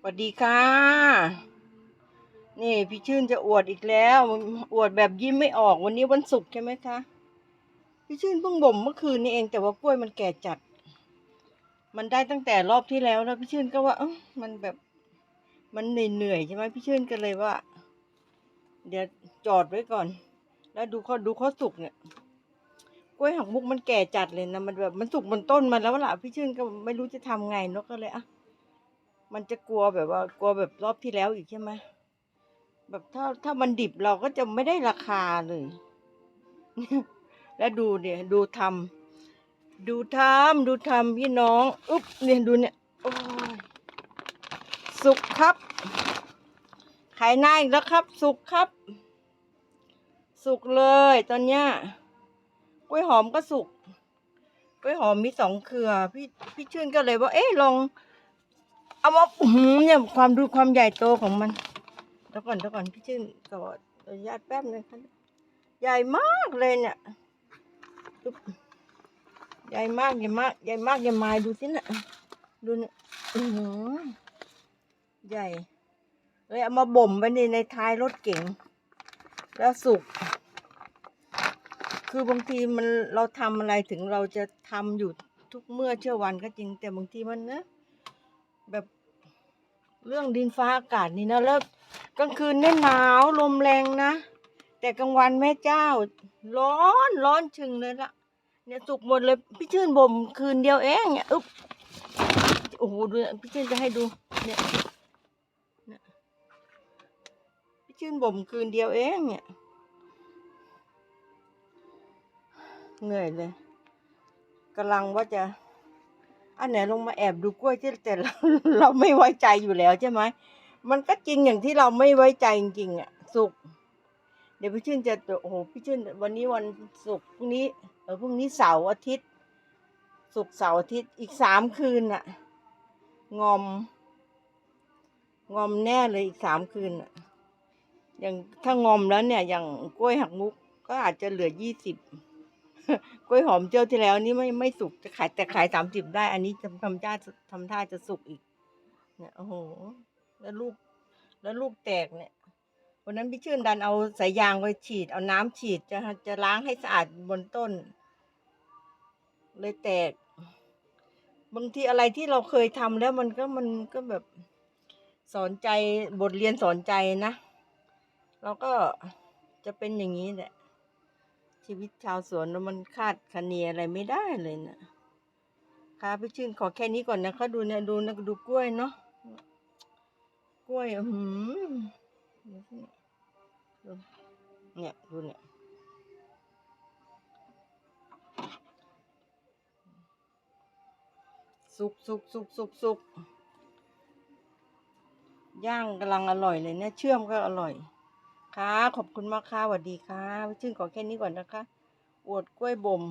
สวัสดีค่ะ นี่พี่ชื่นจะอวดอีกแล้ว อวดแบบยิ้มไม่ออกวันนี้วันศุกร์ใช่ไหมคะ พี่ชื่นเพิ่งบ่มเมื่อคืนนี้เองแต่ว่ากล้วยมันแก่จัด มันได้ตั้งแต่รอบที่แล้วแล้วพี่ชื่นก็ว่าเอ้ามันแบบมันเหนื่อยๆใช่ไหมพี่ชื่นก็เลยว่า เดี๋ยวจอดไว้ก่อน แล้วดูเขาดูเขาสุกเนี่ยกล้วยหักมุกมันแก่จัดเลยนะมันแบบมันสุกบนต้นมันแล้วล่ะพี่ชื่นก็ไม่รู้จะทำไงนกก็เลยอะ มันจะกลัวแบบว่ากลัวแบบรอบที่แล้วอีกใช่ไหมแบบถ้าถ้ามันดิบเราก็จะไม่ได้ราคาเลย แล้วดูเนี่ยดูทำดูทำดูทำพี่น้องอุ๊บเนี่ยดูเนี่ยโอ้ยสุกครับ ขายหน้าอีกแล้วครับ สุกครับ สุกเลย ตอนเนี้ยกล้วยหอมก็สุกกล้วยหอมมีสองเครือ พี่พี่ชื่นก็เลยว่า เอ๊ะลอง เอามาอื้อหือเนี่ยความดูความใหญ่โตของมันเดี๋ยวก่อนเดี๋ยวก่อนพี่ชื่นขออนุญาตแป๊บนึงค่ะใหญ่มากเลยเนี่ยอุ๊บใหญ่มากใหญ่มากใหญ่มากใหญ่ไม้ดูสินะดูเนี่ยอือหือใหญ่เลยเอามาบ่มไว้ในในท้ายรถเก๋งแล้วสุก คือบางทีมันเราทำอะไรถึงเราจะทำอยู่ทุกเมื่อเชื่อวันก็จริง แต่บางทีมันนะแบบ เรื่องดินฟ้าอากาศนี่นะแล้วกลางคืนเนี่ยหนาวลมแรงนะ แต่กลางวันแม่เจ้า ร้อนร้อนชึงเลยละเนี่ยสุกหมดเลยพี่ชื่นบ่มคืนเดียวเองเนี่ยอึ๊บโอ้โหดูพี่ชื่นจะให้ดูเนี่ยเนี่ยพี่ชื่นบ่มคืนเดียวเองเนี่ยเหนื่อยเลยกำลังว่าจะ อันไหนลงมาแอบดูกล้วยที่แต่เราเราไม่ไว้ใจอยู่แล้วใช่ไหมมันก็จริงอย่างที่เราไม่ไว้ใจจริงๆอะ สุกเดี๋ยวพี่ชื่นจะโอ้โหพี่ชื่นวันนี้วันศุกร์พรุ่งนี้เออพรุ่งนี้เสาร์อาทิตย์ศุกร์เสาร์อาทิตย์อีกสามคืนอะ งอม งอมแน่เลยอีกสามคืนอะอย่างถ้างอมแล้วเนี่ย อย่างกล้วยหักมุกก็อาจจะเหลือยี่สิบ กล้วยหอมเจ้าที่แล้วนี่ไม่ไม่สุกจะขายแต่ขายสามสิบได้ อันนี้ทำทำท่าทำท่าจะสุกอีก เนี่ยโอ้โห แล้วลูก แล้วลูกแตกเนี่ยวันนั้นพี่ชื่นดันเอาสายยางไปฉีด เอาน้ำฉีดจะจะล้างให้สะอาดบนต้น เลยแตก บางทีอะไรที่เราเคยทำแล้วมันก็มันก็แบบสอนใจบทเรียนสอนใจนะ เราก็จะเป็นอย่างนี้แหละ ชีวิตชาวสวนมันคาดคะเนอะไรไม่ได้เลยนะค่ะพี่ชื่นขอแค่นี้ก่อนนะคะ ดูเนี่ยดูนะดูกล้วยเนาะกล้วยอื้อหืมเนี่ยดูเนี่ยสุกสุกสุกสุกสุกย่างกำลังอร่อยเลยเนี่ยเชื่อมก็อร่อย ขอบคุณมากค่ะสวัสดีค่ะพี่ชื่นขอแค่นี้ก่อนนะคะ อวดกล้วยบ่ม